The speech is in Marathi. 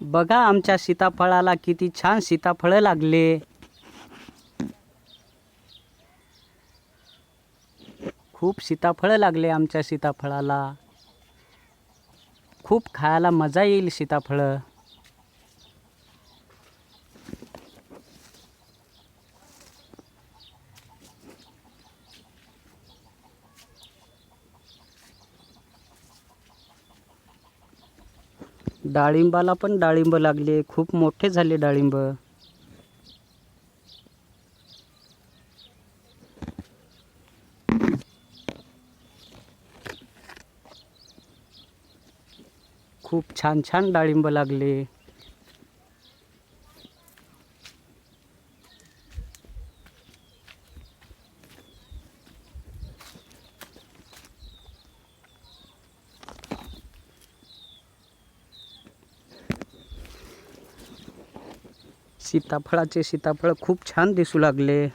बघा आमच्या सीताफळाला किती छान सीताफळं लागले. खूप सीताफळं लागले आमच्या सीताफळाला. खूप खायला मजा येईल सीताफळं. डाळिंबाला पण डाळिंब लागले. खूप मोठे झाले डाळिंब. खूप छान छान डाळिंब लागले. सीताफळाचे सीताफळ खूप छान दिसू लागले.